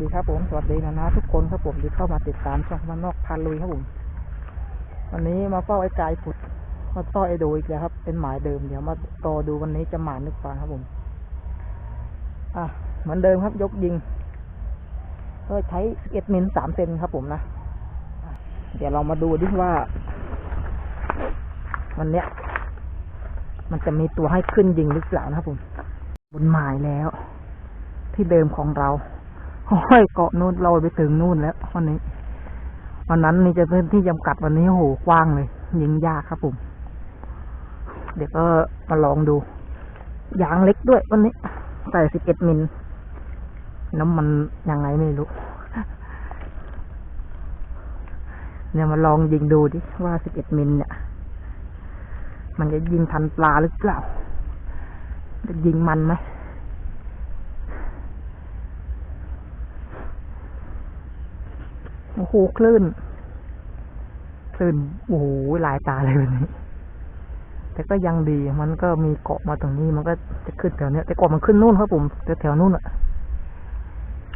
ดีครับผมสวัสดีนะนะทุกคนครับผมที่เข้ามาติดตามช่องมันนอกพาลุยครับผมวันนี้มาเฝ้าไอ้กายผุด มาต้อยไอ้ดูอีกแล้วครับ เป็นหมายเดิมเดี๋ยวมาต่อดูวันนี้จะหมานนึกฟังครับผม อะเหมือนเดิมครับยกยิงก็ใช้11มิล3เซนครับผมนะอะเดี๋ยวเรามาดูดิว่า วันเนี้ย มันจะมีตัวให้ขึ้นยิงหรือเปล่านะครับผม บนหมายแล้ว ที่เดิมของเรา โอ้ยเกาะนู่นเราไปถึงนู่นแล้ววันนี้วันนั้นนี่จะเป็นที่จำกัดวันนี้โหกว้างเลย ยิงยากครับผมเดี๋ยวก็มาลองดูยางเล็กด้วยวันนี้ใส่สิบเอ็ดมิลน้ำมันยังไงไม่รู้เนี่ยมาลองยิงดูดิว่าสิบเอ็ดมิลเนี่ย มันจะยิงทันปลาหรือเปล่าจะยิงมันไหม โอ้โหคลื่นคลื่นโอ้โหหลายตาเลยวันนี้ แต่ก็ยังดี มันก็มีเกาะมาตรงนี้ มันก็จะขึ้นแถวเนี้ยแต่ก่อนมันขึ้นนู่นครับผมแต่แถวนู่นอะ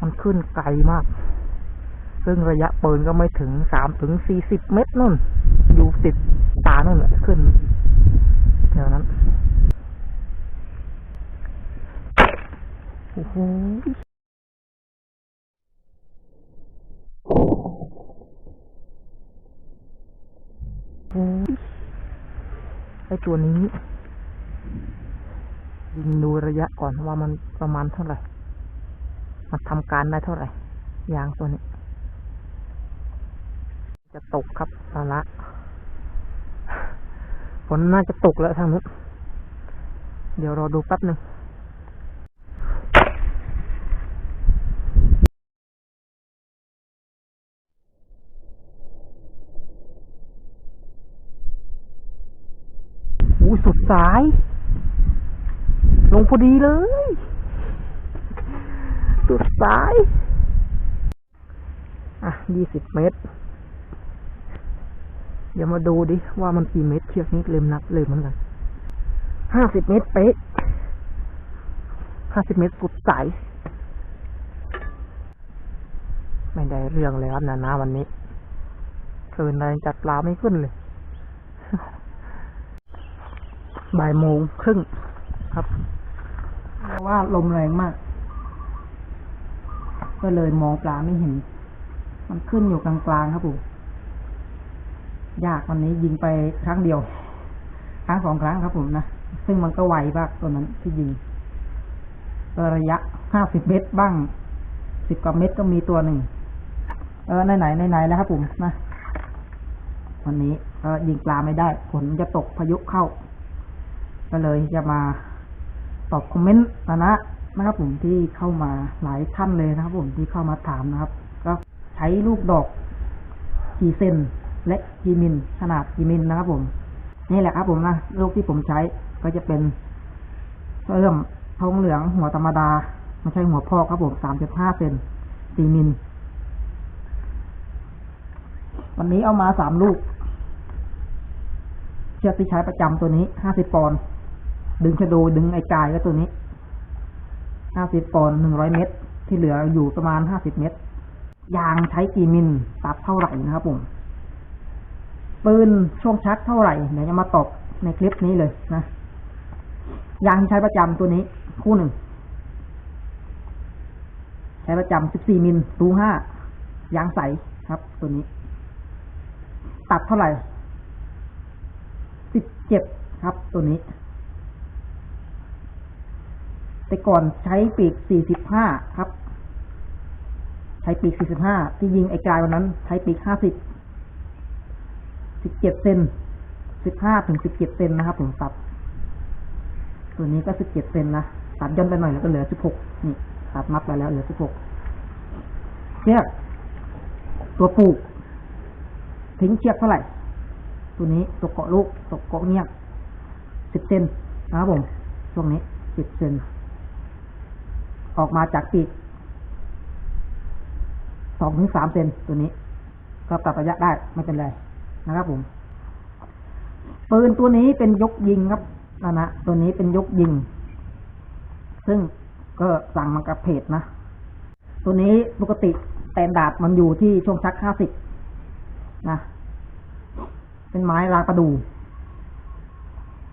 มันขึ้นไกลมาก ซึ่งระยะปืนก็ไม่ถึงสามถึงสี่สิบเมตรนู่น อยู่ติดตานู่นแหละขึ้นแถวนั้น โอ้โห โอ้ย ไอตัวนี้ยิงดูระยะก่อนว่ามันประมาณเท่าไหร่ มันทำการได้เท่าไหร่ ยางตัวนี้ จะตกครับตอนละฝนน่าจะตกแล้วทางนู้นเดี๋ยวรอดูแป๊บหนึ่ง อู้ สุดสาย ลงพอดีเลย สุดสาย อะยี่สิบเมตร เดี๋ยวมาดูดิ ว่ามันกี่เมตร เชือกนี้ลืมนับลืมเหมือนกันห้าสิบเมตรเป๊ะห้าสิบเมตรสุดสาย ไม่ได้เรื่องเลยครับนานาวันนี้เกินอะไรจัดปลาไม่ขึ้นเลย บ่ายโมงครึ่งครับเพราะว่าลมแรงมาก ก็เลยมองปลาไม่เห็น มันขึ้นอยู่กลางๆครับผมยากวันนี้ยิงไปครั้งเดียว ครั้งสองครั้งครับผมนะ ซึ่งมันก็ไวมากตัวนั้นที่ยิงระยะห้าสิบเมตรบ้างสิบกว่าเมตรก็มีตัวหนึ่ง เออไหนไหนไหนๆแล้วครับผมนะ วันนี้ก็ยิงปลาไม่ได้ฝนจะตกพายุเข้า ก็เลยจะมาตอบคอมเมนต์นะนะนะครับผมที่เข้ามาหลายท่านเลยนะครับ ผมที่เข้ามาถามนะครับ ก็ใช้ลูกดอกกี่เซนและกี่มิลขนาดกี่มิลนะครับ ผม นี่แหละครับ ผมนะลูกที่ผมใช้ก็จะเป็นเริ่มทองเหลืองหัวธรรมดาไม่ใช่หัวพอกครับผมสามจุดห้าเซนสี่มิลวันนี้เอามาสามลูกเชือกที่ใช้ประจำตัวนี้ห้าสิบปอนด์ ดึงชะโดดึงไอ้กายก็ตัวนี้ห้าสิบปอนหนึ่งร้อยเมตร ที่เหลืออยู่ประมาณห้าสิบเมตร ยางใช้กี่มิลตัดเท่าไหร่นะครับผมปืนช่วงชักเท่าไหร่เดี๋ยวจะมาตอบในคลิปนี้เลยนะยางที่ใช้ประจำตัวนี้ คู่หนึ่ง ใช้ประจำสิบสี่มิลรูห้ายางใสครับ ตัวนี้ ตัดเท่าไหร่สิบเจ็ดครับ ตัวนี้ แต่ก่อนใช้ปีกสี่สิบห้าครับ ใช้ปีกสี่สิบห้าที่ยิงไอ้กายวันนั้น ใช้ปีกห้าสิบสิบเซนสิบห้าถึงสิบเซนนะครับ ผมตัด ตัวนี้ก็สิบเซนนะ ตัดย่นไปหน่อยแล้วก็เหลือสิบหกนี่ ตัดมัดไปแล้วเหลือสิบหกเชือก ตัวปลูก ทิ้งเชือกเท่าไหร่ ตัวนี้ตกเกาะลูกตกเกาะเงียบสิบเซนนะครับผม ช่วงนี้สิบเซน ออกมาจากปีกสองถึงสามเซนตัวนี้ ก็ตัดระยะได้ไม่เป็นไรนะครับผมปืนตัวนี้เป็นยกยิงครับนะนะตัวนี้เป็นยกยิง ซึ่งก็สั่งมากับเพจนะ ตัวนี้ปกติแตนดาดมันอยู่ที่ช่วงชักห้าสิบนะ เป็นไม้รางประดู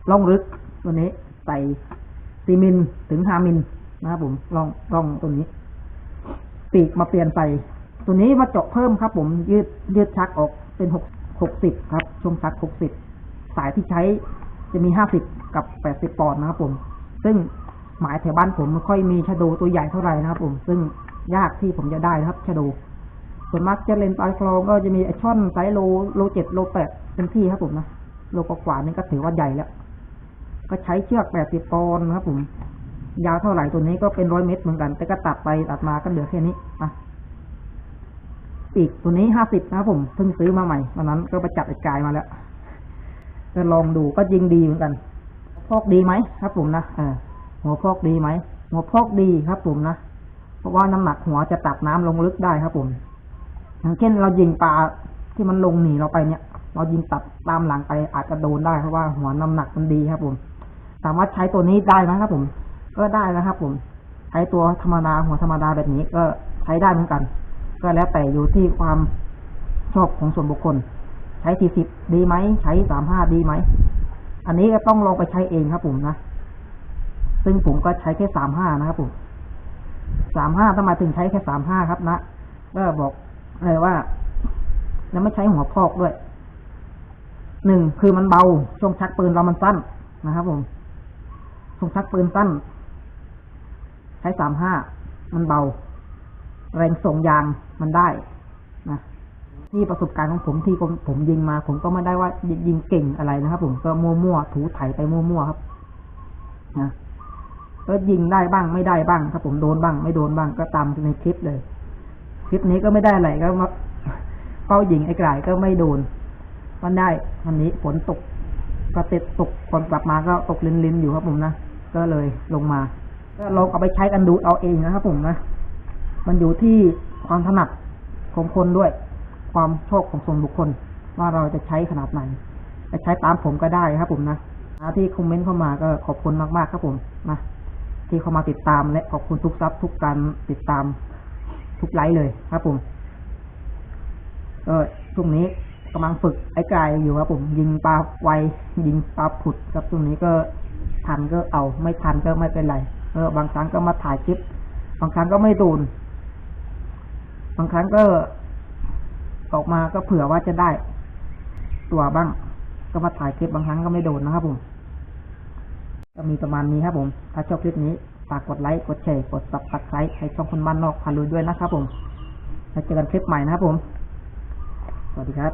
ล่องลึก ตัวนี้ใส่ซีมิลถึงห้ามิล นะครับผมลองลองตัวนี้ ปีกมาเปลี่ยนใส่ตัวนี้มาเจาะเพิ่มครับ ผมยืดยืดชักออกเป็นหกหกสิบครับ ช่วงชักหกสิบสายที่ใช้จะมีห้าสิบกับแปดสิบปอนด์นะครับผม ซึ่งหมายแถวบ้านผมไม่ค่อยมีชะโดตัวใหญ่เท่าไหร่นะครับ ผม ซึ่งยากที่ผมจะได้นะครับชะโดส่วนมากจะเล่นปลาคลองก็จะมีไอช่อนไซส์โลโลเจ็ดโลแปดเป็นที่ครับผมนะโลกว่านี่ก็ถือว่าใหญ่แล้ว ก็ใช้เชือกแปดสิบปอนด์นะครับผม ยาวเท่าไหร่ตัวนี้ก็เป็นร้อยเมตรเหมือนกัน แต่ก็ตัดไปตัดมาก็เหลือแค่นี้อะปีกตัวนี้ห้าสิบนะผมเพิ่งซื้อมาใหม่วันนั้นก็ไปจัดไอ้กายมาแล้วก็ลองดูก็ยิงดีเหมือนกัน พอกดีไหมครับ ผมนะเออหัวพอกดีไหมหัวพอกดีครับ ผมนะเพราะว่าน้ำหนักหัวจะตักน้ำลงลึกได้ครับ ผมอย่างเช่นเรายิงปลาที่มันลงหนีเราไปเนี่ย เรายิงตัดตามหลังไปอาจจะโดนได้เพราะว่าหัวน้ำหนักมันดีครับ ผม สามารถใช้ตัวนี้ได้ไหมครับ ผม ก็ได้นะครับ ผม ใช้ตัวธรรมดาหัวธรรมดาแบบนี้ก็ใช้ได้เหมือนกัน ก็แล้วแต่อยู่ที่ความชอบของส่วนบุคคล ใช้สี่สิบดีไหมใช้สามห้าดีไหมอันนี้ก็ต้องลองไปใช้เองครับ ผมนะซึ่งผมก็ใช้แค่สามห้านะครับผมสามห้าทำไมถึงใช้แค่สามห้าครับนะก็บอกเลยว่า แล้วไม่ใช้หัวพอกด้วยหนึ่งคือมันเบาช่วงชักปืนเรามันสั้นนะครับผมช่วงชักปืนสั้น ช้สามห้ามันเบา แรงส่งยางมันได้นะที่ประสบการณ์ของผมที่ผมผมยิงมา ผมก็ไม่ได้ว่ายิงเก่งอะไรนะครับ ผมก็มั่วๆถูไถไปมั่วๆครับนะก็ยิงได้บ้างไม่ได้บ้างครับผมโดนบ้าง ไม่โดนบ้างก็ตามในคลิปเลย คลิปนี้ก็ไม่ได้อะไรก็มาเป้ายิงไอ้กลายก็ไม่โดนวันได้วันนี้ฝนตกก็ติดตกฝนกลับมาก็ตกลินลินๆอยู่ครับผมนะก็เลยลงมา ก็ลองเอาไปใช้กันดูเอาเองนะครับผมนะ มันอยู่ที่ความถนัดของคนด้วย ความชอบของส่วนบุคคล ว่าเราจะใช้ขนาดไหนจะใช้ตามผมก็ได้ครับผมนะที่คอมเมนต์เข้ามาก็ขอบคุณมากๆครับผมนะที่เข้ามาติดตามและขอบคุณทุกซับทุกการติดตามทุกไลค์เลยครับผมก็ช่วงนี้กำลังฝึกไอ้กายอยู่ครับผม ยิงปลาไวยิงปลาผุดครับช่วงนี้ก็ทันก็เอาไม่ทันก็ไม่เป็นไร เออบางครั้งก็มาถ่ายคลิป บางครั้งก็ไม่โดนบางครั้งก็ออกมาก็เผื่อว่าจะได้ ตัวบ้าง ก็มาถ่ายคลิปบางครั้งก็ไม่โดนนะครับผม ก็มีประมาณนี้ครับผม ถ้าชอบคลิปนี้ฝากกดไลค์ กดแชร์ กด subscribe ให้ช่องคนบ้านนอกพาลุยด้วยนะครับผม แล้วเจอกันคลิปใหม่นะครับผม สวัสดีครับ